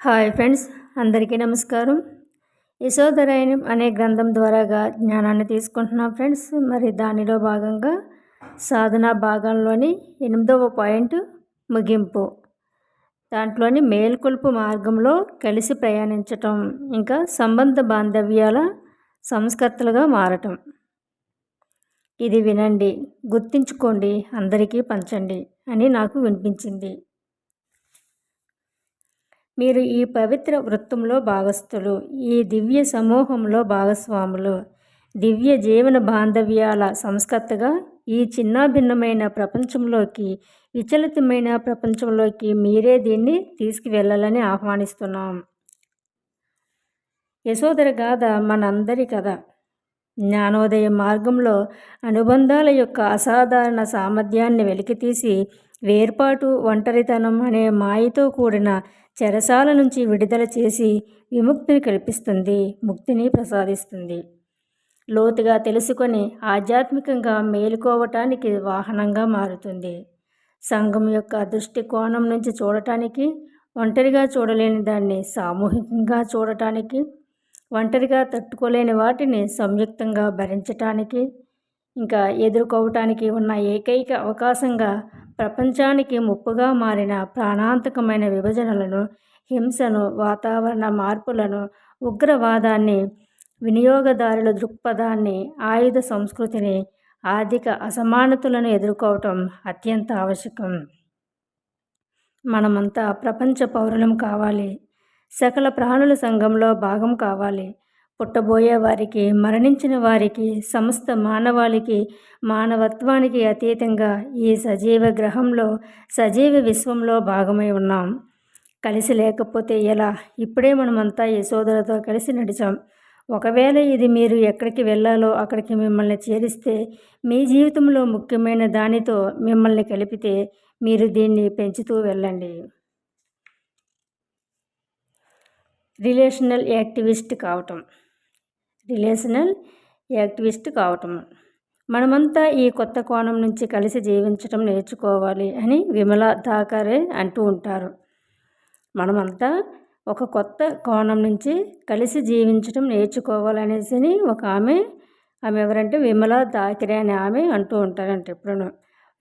Hi friends అందరికీ నమస్కారం. యశోధరాయణం అనే గ్రంథం ద్వారాగా జ్ఞానాన్ని తీసుకుంటున్నాం ఫ్రెండ్స్. మరి దానిలో భాగంగా సాధన భాగంలోని ఎనిమిదవ పాయింట్ ముగింపు. దాంట్లోని మేల్కొల్పు మార్గంలో కలిసి ప్రయాణించటం ఇంకా సంబంధ బాంధవ్యాల సంస్కర్తలుగా మారటం. ఇది వినండి గుర్తించుకోండి అందరికీ పంచండి అని నాకు వినిపించింది. మీరు ఈ పవిత్ర వృత్తంలో భాగస్థులు ఈ దివ్య సమూహంలో భాగస్వాములు దివ్య జీవన బాంధవ్యాల సంస్కర్తగా ఈ చిన్నాభిన్నమైన ప్రపంచంలోకి విచలితమైన ప్రపంచంలోకి మీరే దీన్ని తీసుకువెళ్ళాలని ఆహ్వానిస్తున్నాం. యశోదర గాథ మనందరి కథ. జ్ఞానోదయ మార్గంలో అనుబంధాల యొక్క అసాధారణ సామర్థ్యాన్ని వెలికితీసి వేర్పాటు ఒంటరితనం అనే మాయతో కూడిన చెరసాల నుంచి విడుదల చేసి విముక్తిని కల్పిస్తుంది ముక్తిని ప్రసాదిస్తుంది. లోతుగా తెలుసుకొని ఆధ్యాత్మికంగా మేలుకోవటానికి వాహనంగా మారుతుంది. సంఘం యొక్క దృష్టికోణం నుంచి చూడటానికి ఒంటరిగా చూడలేని దాన్ని సామూహికంగా చూడటానికి ఒంటరిగా తట్టుకోలేని వాటిని సంయుక్తంగా భరించటానికి ఇంకా ఎదుర్కోవటానికి ఉన్న ఏకైక అవకాశంగా ప్రపంచానికి ముప్పుగా మారిన ప్రాణాంతకమైన విభజనలను హింసను వాతావరణ మార్పులను ఉగ్రవాదాన్ని వినియోగదారుల దృక్పథాన్ని ఆయుధ సంస్కృతిని ఆర్థిక అసమానతలను ఎదుర్కోవటం అత్యంత ఆవశ్యకం. మనమంతా ప్రపంచ పౌరులం కావాలి. సకల ప్రాణుల సంఘంలో భాగం కావాలి. పుట్టబోయే వారికి మరణించిన వారికి సమస్త మానవాళికి మానవత్వానికి అతీతంగా ఈ సజీవ గ్రహంలో సజీవ విశ్వంలో భాగమై ఉన్నాం. కలిసి లేకపోతే ఎలా? ఇప్పుడే మనమంతా యశోదలతో కలిసి నడిచాం. ఒకవేళ ఇది మీరు ఎక్కడికి వెళ్ళాలో అక్కడికి మిమ్మల్ని చేరిస్తే మీ జీవితంలో ముఖ్యమైన దానితో మిమ్మల్ని కలిపితే మీరు దీన్ని పెంచుతూ వెళ్ళండి. రిలేషనల్ యాక్టివిస్ట్ కావటం. రిలేషనల్ యాక్టివిస్ట్ కావటం. మనమంతా ఈ కొత్త కోణం నుంచి కలిసి జీవించటం నేర్చుకోవాలి అని విమల దాకరే అంటూ ఉంటారు. మనమంతా ఒక కొత్త కోణం నుంచి కలిసి జీవించడం నేర్చుకోవాలనేసి ఒక ఆమె ఆమె ఎవరంటే విమల దాకిరే అనే ఆమె అంటూ ఉంటారంట ఎప్పుడూ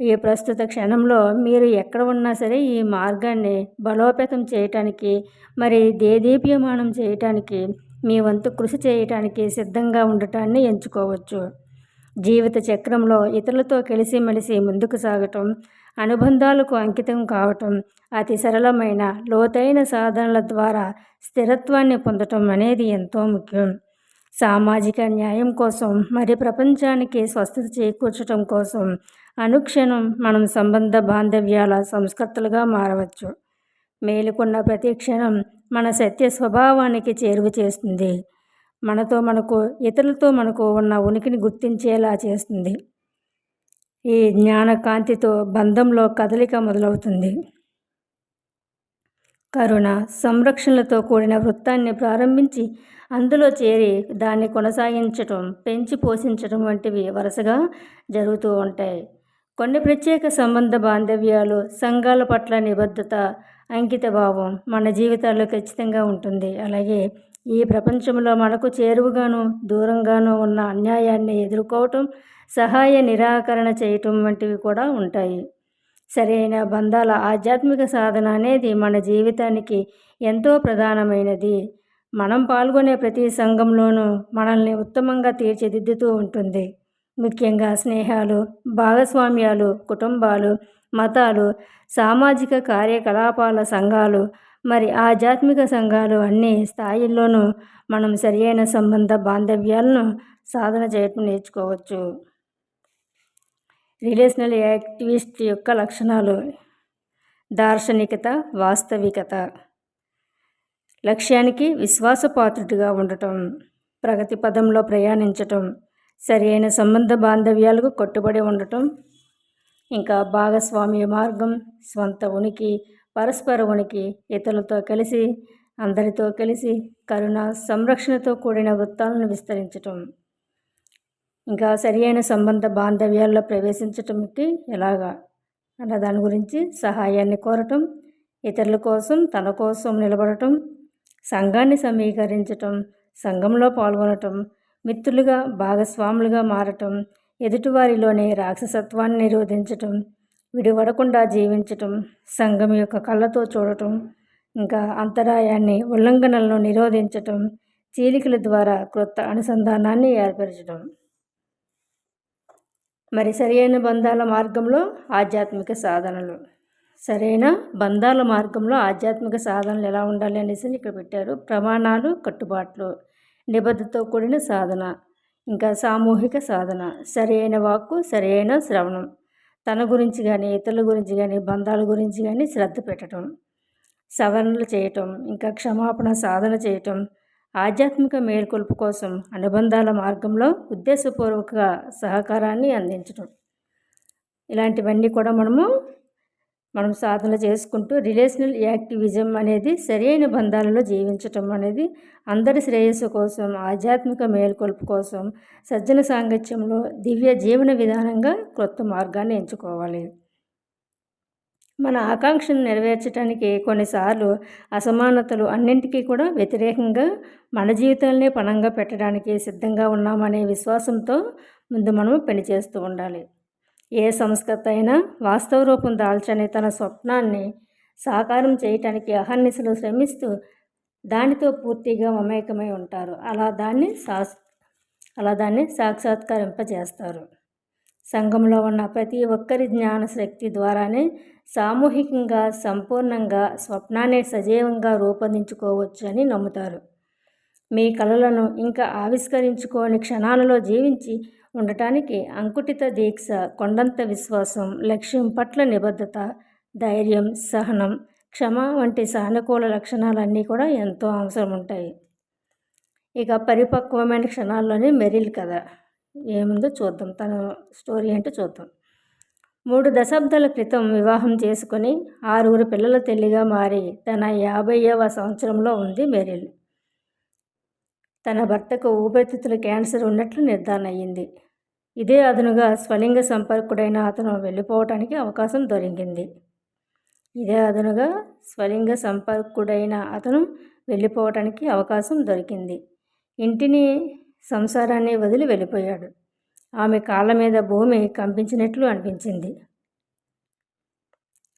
ఈ ప్రస్తుత క్షణంలో మీరు ఎక్కడ ఉన్నా సరే ఈ మార్గాన్ని బలోపేతం చేయటానికి మరి దేదీప్యమానం చేయటానికి మీ వంతు కృషి చేయటానికి సిద్ధంగా ఉండటాన్ని ఎంచుకోవచ్చు. జీవిత చక్రంలో ఇతరులతో కలిసిమెలిసి ముందుకు సాగటం అనుబంధాలకు అంకితం కావటం అతి సరళమైన లోతైన సాధనల ద్వారా స్థిరత్వాన్ని పొందటం అనేది ఎంతో ముఖ్యం. సామాజిక న్యాయం కోసం మరి ప్రపంచానికి స్వస్థత చేకూర్చడం కోసం అనుక్షణం మనం సంబంధ బాంధవ్యాల సంస్కర్తలుగా మారవచ్చు. మేలుకున్న ప్రతి క్షణం మన సత్య స్వభావానికి చేరువ చేస్తుంది. మనతో మనకు ఇతరులతో మనకు ఉన్న ఉనికిని గుర్తించేలా చేస్తుంది. ఈ జ్ఞానకాంతితో బంధంలో కదలిక మొదలవుతుంది. కరుణ సంరక్షణలతో కూడిన వృత్తాన్ని ప్రారంభించి అందులో చేరి దాన్ని కొనసాగించటం పెంచి పోషించటం వంటివి వరుసగా జరుగుతూ ఉంటాయి. కొన్ని ప్రత్యేక సంబంధ బాంధవ్యాలు సంఘాల పట్ల నిబద్ధత అంకిత భావం మన జీవితాల్లో ఖచ్చితంగా ఉంటుంది. అలాగే ఈ ప్రపంచంలో మనకు చేరువుగాను దూరంగాను ఉన్న అన్యాయాన్ని ఎదుర్కోవటం సహాయ నిరాకరణ చేయటం వంటివి కూడా ఉంటాయి. సరైన బంధాల ఆధ్యాత్మిక సాధన అనేది మన జీవితానికి ఎంతో ప్రధానమైనది. మనం పాల్గొనే ప్రతి సంఘంలోనూ మనల్ని ఉత్తమంగా తీర్చిదిద్దుతూ ఉంటుంది. ముఖ్యంగా స్నేహాలు భాగస్వామ్యాలు కుటుంబాలు మతాలు సామాజిక కార్యకలాపాల సంఘాలు మరి ఆధ్యాత్మిక సంఘాలు అన్ని స్థాయిల్లోనూ మనం సరియైన సంబంధ బాంధవ్యాలను సాధన చేయటం నేర్చుకోవచ్చు. రిలేషనల్ యాక్టివిస్ట్ యొక్క లక్షణాలు. దార్శనికత వాస్తవికత. లక్ష్యానికి విశ్వాసపాత్రుడిగా ఉండటం. ప్రగతి పదంలో ప్రయాణించటం. సరైన సంబంధ బాంధవ్యాలకు కట్టుబడి ఉండటం. ఇంకా భాగస్వామ్య మార్గం స్వంత ఉనికి పరస్పర ఉనికి ఇతరులతో కలిసి అందరితో కలిసి కరుణ సంరక్షణతో కూడిన వృత్తాలను విస్తరించటం. ఇంకా సరియైన సంబంధ బాంధవ్యాల్లో ప్రవేశించటంకి ఎలాగా? అన్న దాని గురించి సహాయాన్ని కోరటం ఇతరుల కోసం తన కోసం నిలబడటం సంఘాన్ని సమీకరించటం సంఘంలో పాల్గొనటం మిత్రులుగా భాగస్వాములుగా మారటం ఎదుటివారిలోనే రాక్షసత్వాన్ని నిరోధించటం విడివడకుండా జీవించటం సంఘం యొక్క కళ్ళతో చూడటం ఇంకా అంతరాయాన్ని ఉల్లంఘనలను నిరోధించటం చీలికల ద్వారా క్రొత్త అనుసంధానాన్ని ఏర్పరచడం మరి సరైన బంధాల మార్గంలో ఆధ్యాత్మిక సాధనలు. సరైన బంధాల మార్గంలో ఆధ్యాత్మిక సాధనలు ఎలా ఉండాలి అనేసి ఇక్కడ పెట్టారు. ప్రమాణాలు కట్టుబాట్లు నిబద్ధతో కూడిన సాధన. ఇంకా సామూహిక సాధన సరైన వాక్కు సరైన శ్రవణం. తన గురించి కానీ ఇతరుల గురించి కానీ బంధాల గురించి కానీ శ్రద్ధ పెట్టడం సవరణలు చేయటం ఇంకా క్షమాపణ సాధన చేయటం ఆధ్యాత్మిక మేల్కొల్పు కోసం అనుబంధాల మార్గంలో ఉద్దేశపూర్వక సహకారాన్ని అందించడం ఇలాంటివన్నీ కూడా మనము మనం సాధన చేసుకుంటూ రిలేషనల్ యాక్టివిజం అనేది సరైన బంధాలలో జీవించటం అనేది అందరి శ్రేయస్సు కోసం ఆధ్యాత్మిక మేల్కొల్పు కోసం సజ్జన సాంగత్యంలో దివ్య జీవన విధానంగా కొత్త మార్గాన్ని ఎంచుకోవాలి. మన ఆకాంక్షను నెరవేర్చడానికి కొన్నిసార్లు అసమానతలు అన్నింటికీ కూడా వ్యతిరేకంగా మన జీవితాలనే పణంగా పెట్టడానికి సిద్ధంగా ఉన్నామనే విశ్వాసంతో ముందు మనం పనిచేస్తూ ఉండాలి. ఏ సంస్కృత అయినా వాస్తవ రూపం దాల్చని తన స్వప్నాన్ని సాకారం చేయటానికి అహర్నిశలు శ్రమిస్తూ దానితో పూర్తిగా మమేకమై ఉంటారు. అలా దాన్ని సా అలా దాన్ని సాక్షాత్కరింపజేస్తారు. సంఘంలో ఉన్న ప్రతి ఒక్కరి జ్ఞాన శక్తి ద్వారానే సామూహికంగా సంపూర్ణంగా స్వప్నాన్ని సజీవంగా రూపొందించుకోవచ్చు అని నమ్ముతారు. మీ కళలను ఇంకా ఆవిష్కరించుకోని క్షణాలలో జీవించి ఉండటానికి అంకుటిత దీక్ష కొండంత విశ్వాసం లక్ష్యం పట్ల నిబద్ధత ధైర్యం సహనం క్షమ వంటి సానుకూల లక్షణాలన్నీ కూడా ఎంతో అవసరం ఉంటాయి. ఇక పరిపక్వమైన క్షణాల్లోనే మెరిల్ కథ. ఏముందో చూద్దాం. తన స్టోరీ ఏంటో చూద్దాం. మూడు దశాబ్దాల క్రితం వివాహం చేసుకుని ఆరుగురు పిల్లల తల్లిగా మారి తన యాభైవ సంవత్సరంలో ఉంది మెరిల్. తన భర్తకు ఊపిరితిత్తుల క్యాన్సర్ ఉన్నట్లు నిర్ధారణ అయ్యింది. ఇదే అదనుగా స్వలింగ సంపర్కుడైన అతను వెళ్ళిపోవటానికి అవకాశం దొరికింది. ఇదే అదనుగా స్వలింగ సంపర్కుడైన అతను వెళ్ళిపోవటానికి అవకాశం దొరికింది. ఇంటిని సంసారాన్ని వదిలి వెళ్ళిపోయాడు. ఆమె కాళ్ళ మీద భూమి కంపించినట్లు అనిపించింది.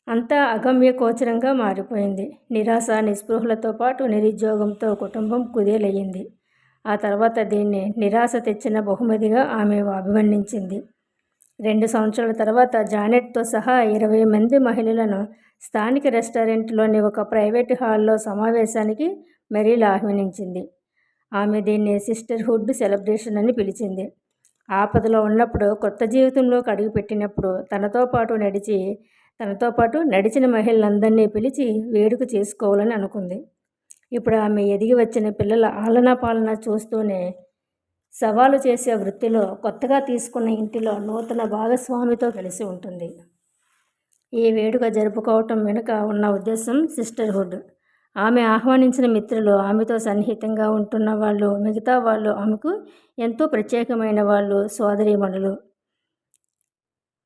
అంతా అగమ్య గోచరంగా మారిపోయింది. నిరాశ నిస్పృహలతో పాటు నిరుద్యోగంతో కుటుంబం కుదేలయ్యింది. ఆ తర్వాత దీన్ని నిరాశ తెచ్చిన బహుమతిగా ఆమె అభివర్ణించింది. రెండు సంవత్సరాల తర్వాత జానెట్తో సహా ఇరవై మంది మహిళలను స్థానిక రెస్టారెంట్లోని ఒక ప్రైవేట్ హాల్లో సమావేశానికి మెరీల్ ఆహ్వానించింది. ఆమె దీన్ని సిస్టర్హుడ్ సెలబ్రేషన్ అని పిలిచింది. ఆపదలో ఉన్నప్పుడు కొత్త జీవితంలోకి అడుగుపెట్టినప్పుడు తనతో పాటు నడిచి తనతో పాటు నడిచిన మహిళలందరినీ పిలిచి వేడుక చేసుకోవాలని అనుకుంది. ఇప్పుడు ఆమె ఎదిగి వచ్చిన పిల్లల ఆలనా పాలన చూస్తూనే సవాలు చేసే వృత్తిలో కొత్తగా తీసుకున్న ఇంటిలో నూతన భాగస్వామితో కలిసి ఉంటుంది. ఈ వేడుక జరుపుకోవటం వెనుక ఉన్న ఉద్దేశం సిస్టర్హుడ్. ఆమె ఆహ్వానించిన మిత్రులు ఆమెతో సన్నిహితంగా ఉంటున్న వాళ్ళు మిగతా వాళ్ళు ఆమెకు ఎంతో ప్రత్యేకమైన వాళ్ళు సోదరీమణులు.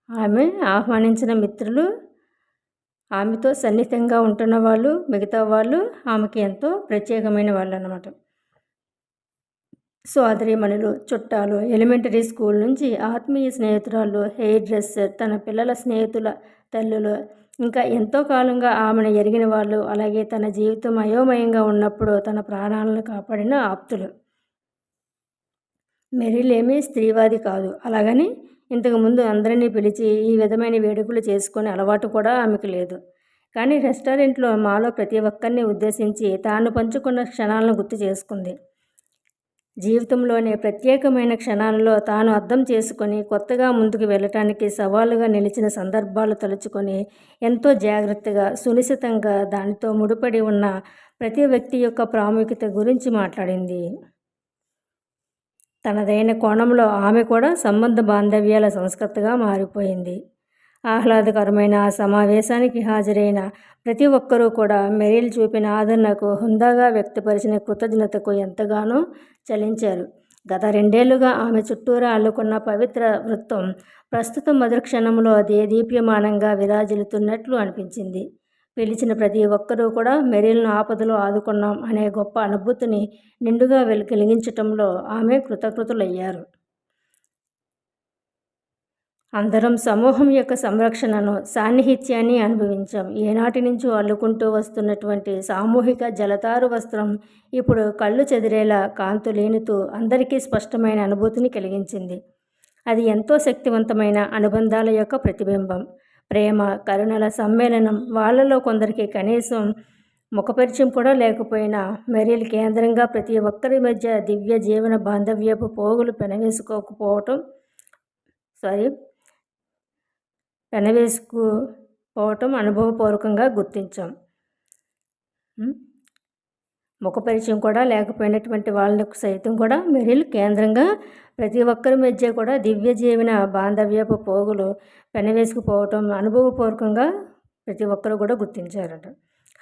ఆమె ఆహ్వానించిన మిత్రులు ఆమెతో సన్నిహితంగా ఉంటున్న వాళ్ళు మిగతా వాళ్ళు ఆమెకి ఎంతో ప్రత్యేకమైన వాళ్ళు అన్నమాట సోదరిమణులు చుట్టాలు ఎలిమెంటరీ స్కూల్ నుంచి ఆత్మీయ స్నేహితురాలు హెయిర్ డ్రెస్సర్ తన పిల్లల స్నేహితుల తల్లులు ఇంకా ఎంతో కాలంగా ఆమెను ఎరిగిన వాళ్ళు అలాగే తన జీవితం అయోమయంగా ఉన్నప్పుడు తన ప్రాణాలను కాపాడిన ఆప్తులు. మెరిలేమీ స్త్రీవాది కాదు. అలాగని ఇంతకుముందు అందరినీ పిలిచి ఈ విధమైన వేడుకలు చేసుకునే అలవాటు కూడా ఆమెకు లేదు. కానీ రెస్టారెంట్లో మాలో ప్రతి ఒక్కరిని ఉద్దేశించి తాను పంచుకున్న క్షణాలను గుర్తు చేసుకుంది. జీవితంలోనే ప్రత్యేకమైన క్షణాలలో తాను అర్థం చేసుకొని కొత్తగా ముందుకు వెళ్ళటానికి సవాలుగా నిలిచిన సందర్భాలు తలుచుకొని ఎంతో జాగ్రత్తగా సునిశ్చితంగా దానితో ముడిపడి ఉన్న ప్రతి వ్యక్తి యొక్క ప్రాముఖ్యత గురించి మాట్లాడింది. తనదైన కోణంలో ఆమె కూడా సంబంధ బాంధవ్యాల సంస్కృతగా మారిపోయింది. ఆహ్లాదకరమైన ఆ సమావేశానికి హాజరైన ప్రతి ఒక్కరూ కూడా మెరిల్ చూపిన ఆదరణకు హుందాగా వ్యక్తపరిచిన కృతజ్ఞతకు ఎంతగానో చలించారు. గత రెండేళ్ళుగా ఆమె చుట్టూరా అల్లుకున్న పవిత్ర వృత్తం ప్రస్తుతం మొదటి క్షణంలో అది దీప్యమానంగా విరాజిల్లుతున్నట్లు అనిపించింది. పిలిచిన ప్రతి ఒక్కరూ కూడా మెరీల్ను ఆపదలో ఆదుకున్నాం అనే గొప్ప అనుభూతిని నిండుగా వెలు కలిగించటంలో ఆమె కృతకృతులయ్యారు. అందరం సమూహం యొక్క సంరక్షణను సాన్నిహిత్యాన్ని అనుభవించాం. ఏనాటి నుంచో అల్లుకుంటూ వస్తున్నటువంటి సామూహిక జలతారు వస్త్రం ఇప్పుడు కళ్ళు చెదిరేలా కాంతు లేనితూ అందరికీ స్పష్టమైన అనుభూతిని కలిగించింది. అది ఎంతో శక్తివంతమైన అనుబంధాల యొక్క ప్రతిబింబం. ప్రేమ కరుణల సమ్మేళనం వాళ్ళలో కొందరికి కనీసం ముఖపరిచయం కూడా లేకపోయినా మెరీల్ కేంద్రంగా ప్రతి ఒక్కరి మధ్య దివ్య జీవన బాంధవ్యపు పోగులు పెనవేసుకోకపోవటం సారీ పెనవేసుకుపోవటం అనుభవపూర్వకంగా గుర్తించాం. ముఖ పరిచయం కూడా లేకపోయినటువంటి వాళ్ళకు సైతం కూడా మెరిల్ కేంద్రంగా ప్రతి ఒక్కరి మధ్య కూడా దివ్య జీవన బాంధవ్యపు పోగులు పెనవేసుకుపోవటం అనుభవపూర్వకంగా ప్రతి ఒక్కరు కూడా గుర్తించారట.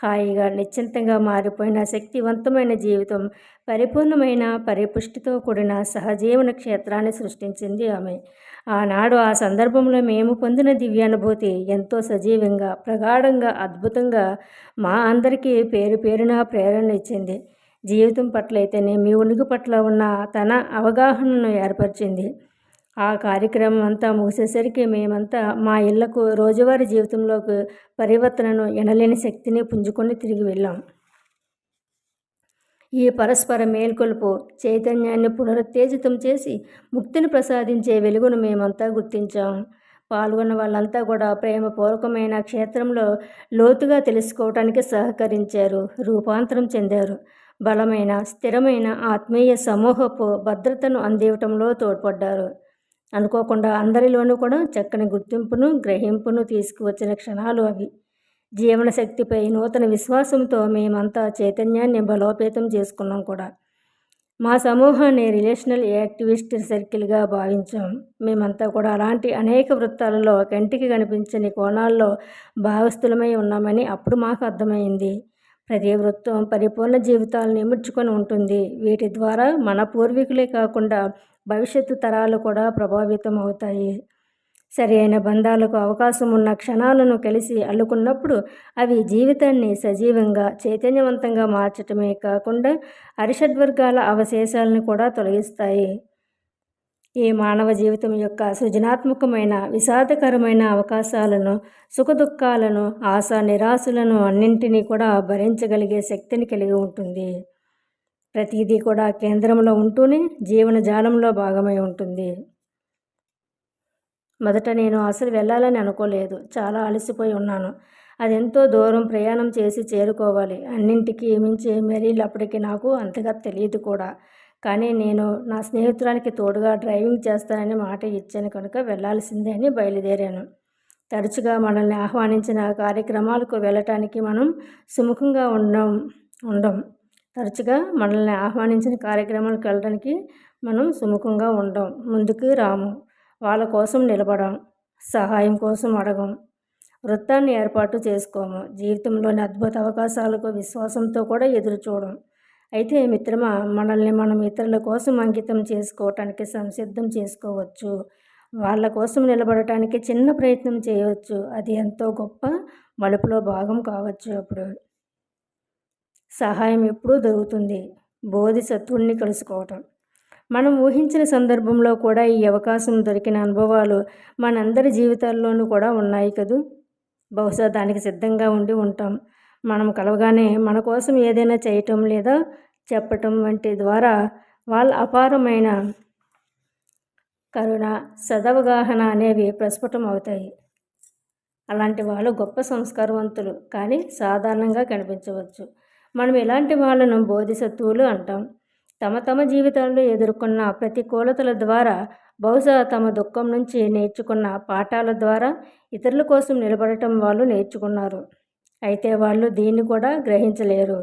హాయిగా నిశ్చింతంగా మారిపోయిన శక్తివంతమైన జీవితం పరిపూర్ణమైన పరిపుష్టితో కూడిన సహజీవన క్షేత్రాన్ని సృష్టించింది ఆమె. ఆనాడు ఆ సందర్భంలో మేము పొందిన దివ్యానుభూతి ఎంతో సజీవంగా ప్రగాఢంగా అద్భుతంగా మా అందరికీ పేరు పేరున ప్రేరణ ఇచ్చింది. జీవితం పట్ల అయితేనే మీ ఉనికి పట్ల ఉన్న తన అవగాహనను ఏర్పరిచింది. ఆ కార్యక్రమం అంతా ముగిసేసరికి మేమంతా మా ఇళ్ళకు రోజువారీ జీవితంలోకి పరివర్తనను ఎనలేని శక్తిని పుంజుకొని తిరిగి వెళ్ళాం. ఈ పరస్పర మేల్కొలుపు చైతన్యాన్ని పునరుత్తేజితం చేసి ముక్తిని ప్రసాదించే వెలుగును మేమంతా గుర్తించాం. పాల్గొన్న వాళ్ళంతా కూడా ప్రేమపూర్వకమైన క్షేత్రంలో లోతుగా తెలుసుకోవటానికి సహకరించారు రూపాంతరం చెందారు. బలమైన స్థిరమైన ఆత్మీయ సమూహపు భద్రతను అందివటంలో తోడ్పడ్డారు. అనుకోకుండా అందరిలోనూ కూడా చక్కని గుర్తింపును గ్రహింపును తీసుకువచ్చిన క్షణాలు అవి. జీవన శక్తిపై నూతన విశ్వాసంతో మేమంతా చైతన్యాన్ని బలోపేతం చేసుకున్నాం కూడా. మా సమూహాన్ని రిలేషనల్ యాక్టివిస్ట్ సర్కిల్గా భావించాం. మేమంతా కూడా అలాంటి అనేక వృత్తాలలో కంటికి కనిపించని కోణాల్లో భాగస్థులమై ఉన్నామని అప్పుడు మాకు అర్థమైంది. ప్రతి వృత్తం పరిపూర్ణ జీవితాలను ఇముడ్చుకొని ఉంటుంది. వీటి ద్వారా మన పూర్వీకులే కాకుండా భవిష్యత్తు తరాలు కూడా ప్రభావితం అవుతాయి. సరి అయిన బంధాలకు అవకాశం ఉన్న క్షణాలను కలిసి అల్లుకున్నప్పుడు అవి జీవితాన్ని సజీవంగా చైతన్యవంతంగా మార్చటమే కాకుండా అరిషడ్వర్గాల అవశేషాలను కూడా తొలగిస్తాయి. ఈ మానవ జీవితం యొక్క సృజనాత్మకమైన విషాదకరమైన అవకాశాలను సుఖదుఖాలను ఆశ నిరాశలను అన్నింటినీ కూడా భరించగలిగే శక్తిని కలిగి ఉంటుంది. ప్రతిదీ కూడా కేంద్రంలో ఉంటూనే జీవన జాలంలో భాగమై ఉంటుంది. మొదట నేను అసలు వెళ్ళాలని అనుకోలేదు. చాలా అలసిపోయి ఉన్నాను. అది ఎంతో దూరం ప్రయాణం చేసి చేరుకోవాలి. అన్నింటికి మించి మెరీల్ అప్పటికి నాకు అంతగా తెలియదు కూడా. కానీ నేను నా స్నేహితురానికి తోడుగా డ్రైవింగ్ చేస్తానని మాట ఇచ్చాను కనుక వెళ్ళాల్సిందే అని బయలుదేరాను. తరచుగా మనల్ని ఆహ్వానించిన కార్యక్రమాలకు వెళ్ళటానికి మనం సుముఖంగా ఉండం ఉండం. తరచుగా మనల్ని ఆహ్వానించిన కార్యక్రమాలకు వెళ్ళడానికి మనం సుముఖంగా ఉండం. ముందుకు రాము. వాళ్ళ కోసం నిలబడం. సహాయం కోసం అడగం. వృత్తాన్ని ఏర్పాటు చేసుకోము. జీవితంలోని అద్భుత అవకాశాలకు విశ్వాసంతో కూడా ఎదురు చూడం అయితే మిత్రమా మనల్ని మనం ఇతరుల కోసం అంకితం చేసుకోవటానికి సంసిద్ధం చేసుకోవచ్చు. వాళ్ళ కోసం నిలబడటానికి చిన్న ప్రయత్నం చేయవచ్చు. అది ఎంతో గొప్ప మలుపులో భాగం కావచ్చు అప్పుడు. సహాయం ఎప్పుడూ దొరుకుతుంది. బోధిసత్వుణ్ణి కలుసుకోవటం. మనం ఊహించిన సందర్భంలో కూడా ఈ అవకాశం దొరికిన అనుభవాలు మనందరి జీవితాల్లోనూ కూడా ఉన్నాయి కదూ? బహుశా దానికి సిద్ధంగా ఉండి ఉంటాం. మనం కలవగానే మన కోసం ఏదైనా చేయటం లేదా చెప్పటం వంటి ద్వారా వాళ్ళ అపారమైన కరుణ సదవగాహన అనేవి ప్రస్ఫుటం అవుతాయి. అలాంటి వాళ్ళు గొప్ప సంస్కారవంతులు కానీ సాధారణంగా కనిపించవచ్చు. మనం ఇలాంటి వాళ్ళను బోధిసత్వులు అంటాం. తమ తమ జీవితాల్లో ఎదుర్కొన్న ప్రతికూలతల ద్వారా బహుశా తమ దుఃఖం నుంచి నేర్చుకున్న పాఠాల ద్వారా ఇతరుల కోసం నిలబడటం వాళ్ళు నేర్చుకున్నారు. అయితే వాళ్ళు దీన్ని కూడా గ్రహించలేరు.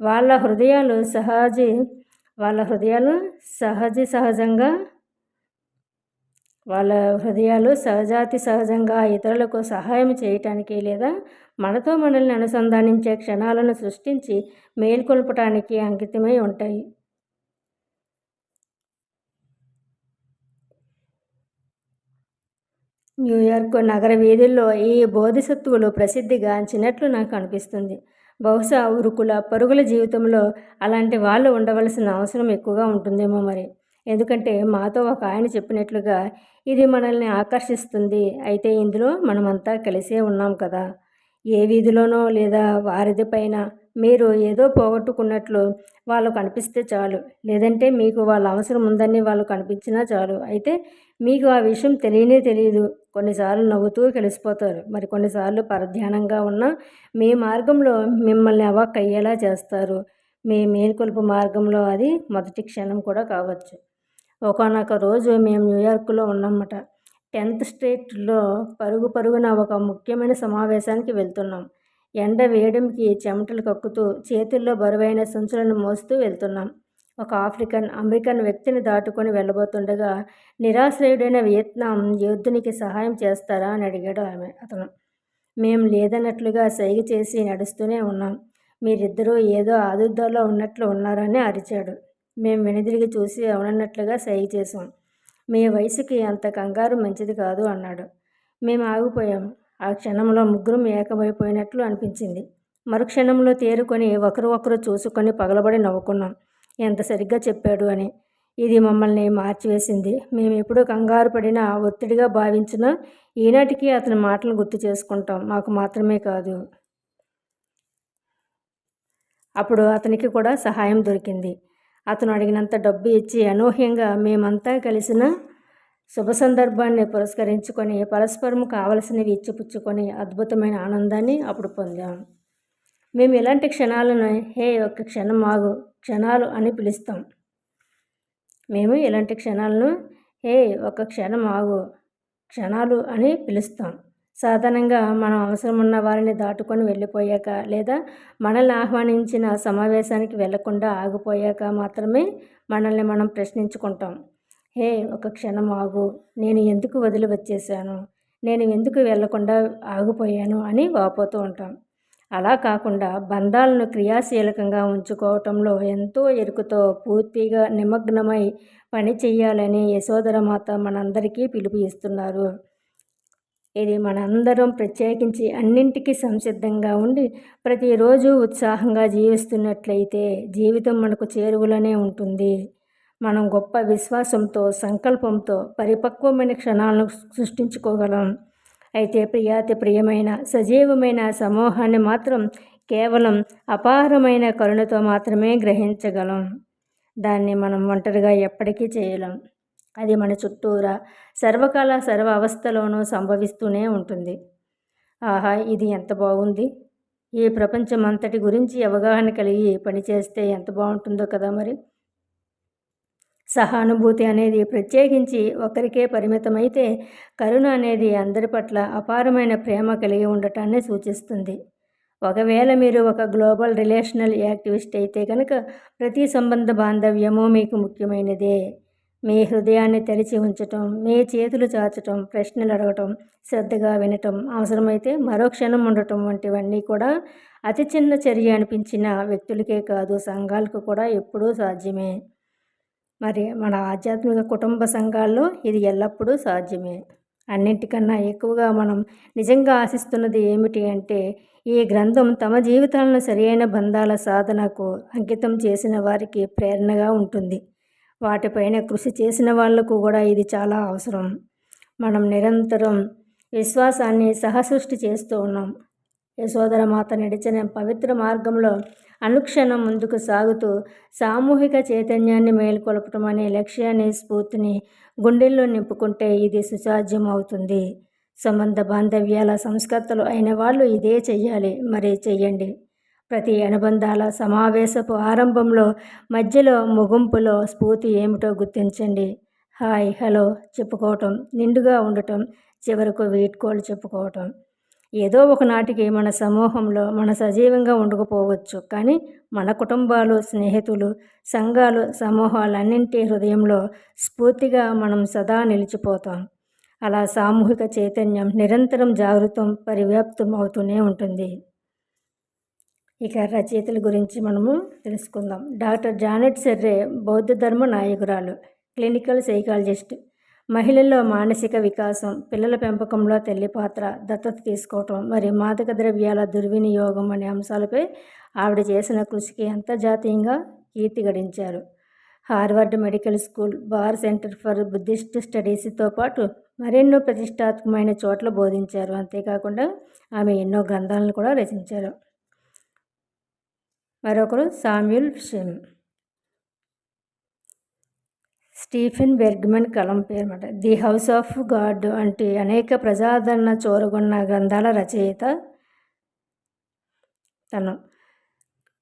వాళ్ళ హృదయాలు సహజ వాళ్ళ హృదయాలు సహజ సహజంగా వాళ్ళ హృదయాలు సహజాతి సహజంగా ఇతరులకు సహాయం చేయటానికి లేదా మనతో మనల్ని అనుసంధానించే క్షణాలను సృష్టించి మేల్కొల్పటానికి అంకితమై ఉంటాయి. న్యూయార్క్ నగర వీధుల్లో ఈ బోధిసత్వులు ప్రసిద్ధిగాంచినట్లు నాకు అనిపిస్తుంది. బహుశా ఉరుకుల పరుగుల జీవితంలో అలాంటి వాళ్ళు ఉండవలసిన అవసరం ఎక్కువగా ఉంటుందేమో మరి. ఎందుకంటే మాతో ఒక ఆయన చెప్పినట్లుగా ఇది మనల్ని ఆకర్షిస్తుంది. అయితే ఇందులో మనమంతా కలిసే ఉన్నాం కదా. ఏ వీధిలోనో లేదా వారిది పైన మీరు ఏదో పోగొట్టుకున్నట్లు వాళ్ళు కనిపిస్తే చాలు. లేదంటే మీకు వాళ్ళ అవసరం ఉందని వాళ్ళు కనిపించినా చాలు. అయితే మీకు ఆ విషయం తెలియనే తెలియదు. కొన్నిసార్లు నవ్వుతూ కలిసిపోతారు. మరి కొన్నిసార్లు పరధ్యానంగా ఉన్న మీ మార్గంలో మిమ్మల్ని అవాక్ అయ్యేలా చేస్తారు. మీ మేల్కొలుపు మార్గంలో అది మొదటి క్షణం కూడా కావచ్చు. ఒకనొక రోజు మేము న్యూయార్క్లో ఉన్నామట. టెన్త్ స్ట్రీట్లో పరుగు పరుగున ఒక ముఖ్యమైన సమావేశానికి వెళ్తున్నాం. ఎండ వేయడంకి చెమటలు కక్కుతూ చేతుల్లో బరువైన సంచులను మోస్తూ వెళ్తున్నాం. ఒక ఆఫ్రికన్ అమెరికన్ వ్యక్తిని దాటుకొని వెళ్ళబోతుండగా నిరాశ్రయుడైన వియత్నాం యోధునికి సహాయం చేస్తారా? అని అడిగాడు ఆమె అతను. మేము లేదన్నట్లుగా సైగ చేసి నడుస్తూనే ఉన్నాం. మీరిద్దరూ ఏదో ఆదుర్దాలో ఉన్నట్లు ఉన్నారని అరిచాడు. మేము వెనుదిరిగి చూసి అవునన్నట్లుగా సైగ చేసాం మీ వయసుకి అంత కంగారు మంచిది కాదు అన్నాడు. మేము ఆగిపోయాం. ఆ క్షణంలో ముగ్గురం ఏకమైపోయినట్లు అనిపించింది. మరుక్షణంలో తేరుకొని ఒకరు ఒకరు చూసుకొని పగలబడి నవ్వుకున్నాం. ఎంత సరిగ్గా చెప్పాడు అని. ఇది మమ్మల్ని మార్చివేసింది. మేము ఎప్పుడూ కంగారు పడిన ఒత్తిడిగా భావించిన ఈనాటికి అతని మాటలు గుర్తు చేసుకుంటాం. మాకు మాత్రమే కాదు. అప్పుడు అతనికి కూడా సహాయం దొరికింది. అతను అడిగినంత డబ్బు ఇచ్చి అనూహ్యంగా మేమంతా కలిసిన శుభ సందర్భాన్ని పురస్కరించుకొని పరస్పరం కావలసినవి ఇచ్చిపుచ్చుకొని అద్భుతమైన ఆనందాన్ని అప్పుడు పొందాం. మేము ఇలాంటి క్షణాలను హే ఒక్క క్షణం ఆగు క్షణాలు అని పిలుస్తాం. మేము ఇలాంటి క్షణాలను హే ఒక క్షణం ఆగు క్షణాలు అని పిలుస్తాం. సాధారణంగా మనం అవసరం ఉన్న వారిని దాటుకొని వెళ్ళిపోయాక లేదా మనల్ని ఆహ్వానించిన సమావేశానికి వెళ్ళకుండా ఆగిపోయాక మాత్రమే మనల్ని మనం ప్రశ్నించుకుంటాం. హే ఒక క్షణం ఆగు నేను ఎందుకు వదిలి వచ్చేసాను నేను ఎందుకు వెళ్ళకుండా ఆగిపోయాను? అని వాపోతూ ఉంటాం. అలా కాకుండా బంధాలను క్రియాశీలకంగా ఉంచుకోవటంలో ఎంతో ఎరుకుతో పూర్తిగా నిమగ్నమై పని చేయాలని యశోధరమాత మనందరికీ పిలుపు ఇస్తున్నారు. ఇది మనందరం ప్రత్యేకించి అన్నింటికీ సంసిద్ధంగా ఉండి ప్రతిరోజు ఉత్సాహంగా జీవిస్తున్నట్లయితే జీవితం మనకు చేరువలోనే ఉంటుంది. మనం గొప్ప విశ్వాసంతో సంకల్పంతో పరిపక్వమైన క్షణాలను సృష్టించుకోగలం. అయితే ప్రియాతి ప్రియమైన సజీవమైన సమూహాన్ని మాత్రం కేవలం అపారమైన కరుణతో మాత్రమే గ్రహించగలం. దాన్ని మనం ఒంటరిగా ఎప్పటికీ చేయలేం. అది మన చుట్టూరా సర్వకాల సర్వ అవస్థలోనూ సంభవిస్తూనే ఉంటుంది. ఆహా ఇది ఎంత బాగుంది! ఈ ప్రపంచం అంతటి గురించి అవగాహన కలిగి పనిచేస్తే ఎంత బాగుంటుందో కదా మరి! సహానుభూతి అనేది ప్రత్యేకించి ఒకరికే పరిమితమైతే కరుణ అనేది అందరి పట్ల అపారమైన ప్రేమ కలిగి ఉండటాన్ని సూచిస్తుంది. ఒకవేళ మీరు ఒక గ్లోబల్ రిలేషనల్ యాక్టివిస్ట్ అయితే కనుక ప్రతి సంబంధ బాంధవ్యము మీకు ముఖ్యమైనదే. మీ హృదయాన్ని తెరిచి ఉంచటం మీ చేతులు చాచటం ప్రశ్నలు అడగటం శ్రద్ధగా వినటం అవసరమైతే మరో క్షణం ఉండటం వంటివన్నీ కూడా అతి చిన్న చర్య అనిపించిన వ్యక్తులకే కాదు సంఘాలకు కూడా ఎప్పుడూ సాధ్యమే. మరి మన ఆధ్యాత్మిక కుటుంబ సంఘాల్లో ఇది ఎల్లప్పుడూ సాధ్యమే. అన్నింటికన్నా ఎక్కువగా మనం నిజంగా ఆశిస్తున్నది ఏమిటి అంటే ఈ గ్రంథం తమ జీవితాలను సరియైన బంధాల సాధనకు అంకితం చేసిన వారికి ప్రేరణగా ఉంటుంది. వాటిపైన కృషి చేసిన వాళ్ళకు కూడా ఇది చాలా అవసరం. మనం నిరంతరం విశ్వాసాన్ని సహసృష్టి చేస్తూ ఉన్నాం. యశోదర మాత నడిచిన పవిత్ర మార్గంలో అనుక్షణం ముందుకు సాగుతూ సామూహిక చైతన్యాన్ని మేల్కొలపటం అనే లక్ష్యాన్ని స్ఫూర్తిని గుండెల్లో నింపుకుంటే ఇది సుసాధ్యం అవుతుంది సంబంధ బాంధవ్యాల సంస్కర్తలు అయిన వాళ్ళు ఇదే చెయ్యాలి మరి చెయ్యండి. ప్రతి అనుబంధాల సమావేశపు ఆరంభంలో మధ్యలో ముగింపులో స్ఫూర్తి ఏమిటో గుర్తించండి. హాయ్ హలో చెప్పుకోవటం నిండుగా ఉండటం చివరకు వీడ్కోలు చెప్పుకోవటం. ఏదో ఒకనాటికి మన సమూహంలో మన సజీవంగా ఉండకపోవచ్చు. కానీ మన కుటుంబాలు స్నేహితులు సంఘాలు సమూహాలన్నింటి హృదయంలో స్ఫూర్తిగా మనం సదా నిలిచిపోతాం. అలా సామూహిక చైతన్యం నిరంతరం జాగృతం పరివ్యాప్తం అవుతూనే ఉంటుంది. ఇక రచయితల గురించి మనము తెలుసుకుందాం. డాక్టర్ జానెట్ సెర్రే బౌద్ధ ధర్మ నాయకురాలు క్లినికల్ సైకాలజిస్ట్ మహిళల్లో మానసిక వికాసం పిల్లల పెంపకంలో తల్లి పాత్ర దత్తత తీసుకోవటం మరియు మాదక ద్రవ్యాల దుర్వినియోగం అనే అంశాలపై ఆవిడ చేసిన కృషికి అంతర్జాతీయంగా కీర్తి గడించారు. Harvard medical school Barre Center for Buddhist స్టడీస్తో పాటు మరెన్నో ప్రతిష్టాత్మకమైన చోట్ల బోధించారు. అంతేకాకుండా ఆమె ఎన్నో గ్రంథాలను కూడా రచించారు. మరొకరు సామ్యుల్ షిమ్. స్టీఫెన్ బెర్గ్మన్ కలం పేరు అనమాట ది హౌస్ ఆఫ్ గాడ్ అంటే అనేక ప్రజాదరణ చూరగొన్న గ్రంథాల రచయిత తను.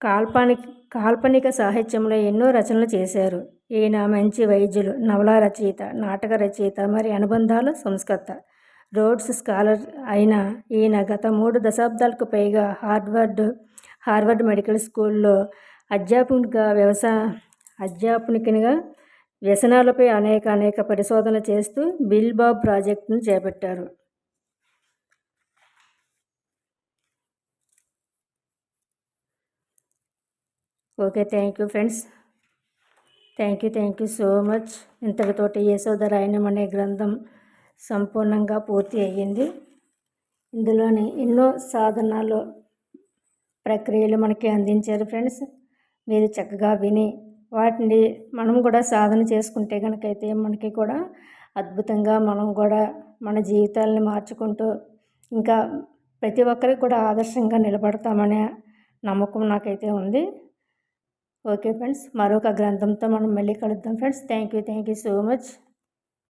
కాల్పనిక కాల్పనిక సాహిత్యంలో ఎన్నో రచనలు చేశారు. ఈయన మంచి వైద్యులు నవల రచయిత నాటక రచయిత మరి అనుబంధాల సంస్కర్త. రోడ్స్ స్కాలర్ అయిన ఈయన గత మూడు దశాబ్దాలకు పైగా హార్వర్డ్ హార్వర్డ్ మెడికల్ స్కూల్లో అధ్యాపకునిగా వ్యవసాయ అధ్యాపకునిగా వ్యసనాలపై అనేక అనేక పరిశోధనలు చేస్తూ బిల్బాబ్ ప్రాజెక్టును చేపట్టారు. Okay thank you friends. Thank you thank you so much. ఇంతటితోటి Yashodharayanam అనే గ్రంథం సంపూర్ణంగా పూర్తి అయ్యింది. ఇందులోని ఎన్నో సాధనాలు ప్రక్రియలు మనకి అందించారు ఫ్రెండ్స్. మీరు చక్కగా విని వాటిని మనం కూడా సాధన చేసుకుంటే కనుకైతే మనకి కూడా అద్భుతంగా మనం కూడా మన జీవితాలని మార్చుకుంటూ ఇంకా ప్రతి ఒక్కరికి కూడా ఆదర్శంగా నిలబడతామనే నమ్మకం నాకైతే ఉంది. ఓకే ఫ్రెండ్స్ మరొక గ్రంథంతో మనం మళ్ళీ కలుద్దాం friends. Thank you thank you so much.